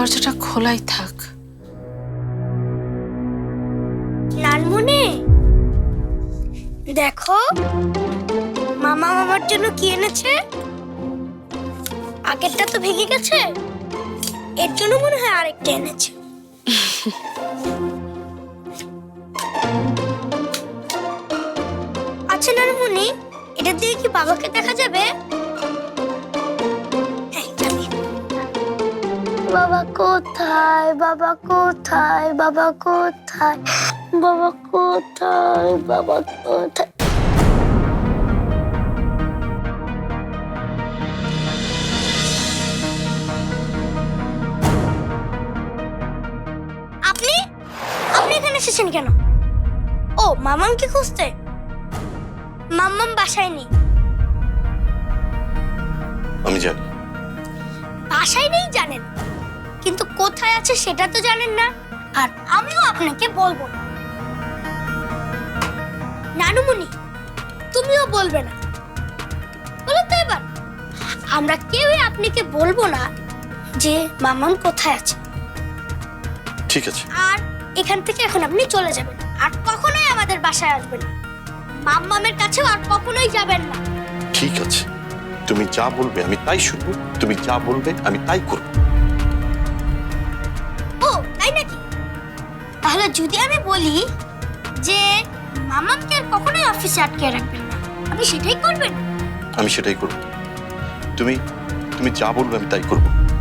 দরজাটা খোলাই থাক। নানমুনি দেখো, মামা মামার জন্য কি এনেছে? আগেরটা তো ভেঙে গেছে। এর জন্য মনে হয় আরেকটা এনেছে। আচ্ছা নানমুনি এটা দিয়ে কি বাবাকে দেখা যাবে? বাবা কোথায়? বাবা কোথায়? বাবা কোথায়? বাবা কোথায়? বাবা কোথায়? আপনি? আপনি এখানে এসেছেন কেন? ও মামামকে খুঁজতে। মাম্মাম বাসায় নেই। আমি জানি। বাসায় নেই জানেন? কোথায় আছে সেটা তো জানেন না। আর আমিও আপনাকে বলব না। নানুমণি তুমিও বলবে না। বলো তো এবার। আমরা কেউই আপনাকে বলব না যে মামাম কোথায় আছে। ঠিক আছে। আর এখান থেকে এখন আপনি চলে যাবেন। আর কখনোই আমাদের বাসায় আসবেন না। মাম্মামের কাছেও আর কখনোই যাবেন না। ঠিক আছে। তুমি যা বলবে আমি তাই শুনব। তুমি যা বলবে আমি তাই করব। তাহলে যদি আমি বলি যে মামামকে আর কখনোই অফিসে আটকে রাখবেন না আপনি সেটাই করবেন? আমি সেটাই করব। তুমি তুমি যা বলবে আমি তাই করব।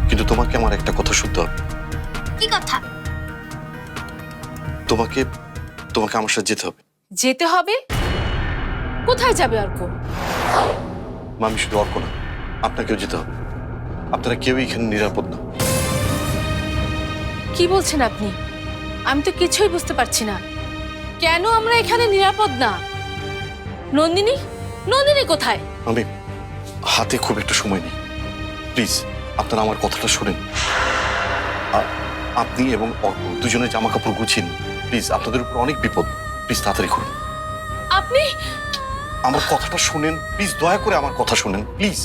কিন্তু তোমাকে আমার একটা কথা শুনতে হবে। কি কথা? তোমাকে তোমাকে আমার সাথে যেতে হবে। যেতে হবে? কোথায় যাবে অর্ক? মা, আমি শুধু অর্ক না আপনাকেও যেতে হবে। আপনারা কেউই এখানে নিরাপদ না। কি বলছেন আপনি? আমি তো কিছুই বুঝতে পারছি না। কেন আমরা এখানে নিরাপদ না? নন্দিনী? নন্দিনী কোথায়? আমি হাতে খুব একটা সময় নেই। প্লিজ আপনারা আমার কথাটা শোনেন। আপনি এবং অর্ক দুজনে জামা কাপড় গুছিয়ে নিন। প্লিজ আপনাদের উপর অনেক বিপদ। প্লিজ তাড়াতাড়ি করুন। আপনি? আমার কথাটা শুনেন। প্লিজ দয়া করে আমার কথা শুনেন। প্লিজ।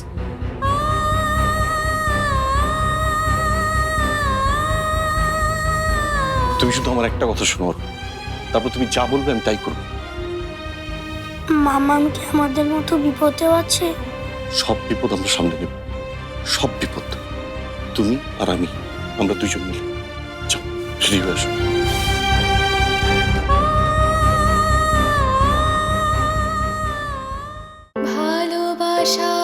তুমি শুধু আমার একটা কথা শোনো তারপর তুমি যা বলবে আমি তাই করব। মামা কি আমাদের মতো বিপদেও আছে? সব বিপদ আমরা সামনে নেব। সব বিপদ। তুমি আর আমি আমরা দুজন মিলে। চল ভালোবাসা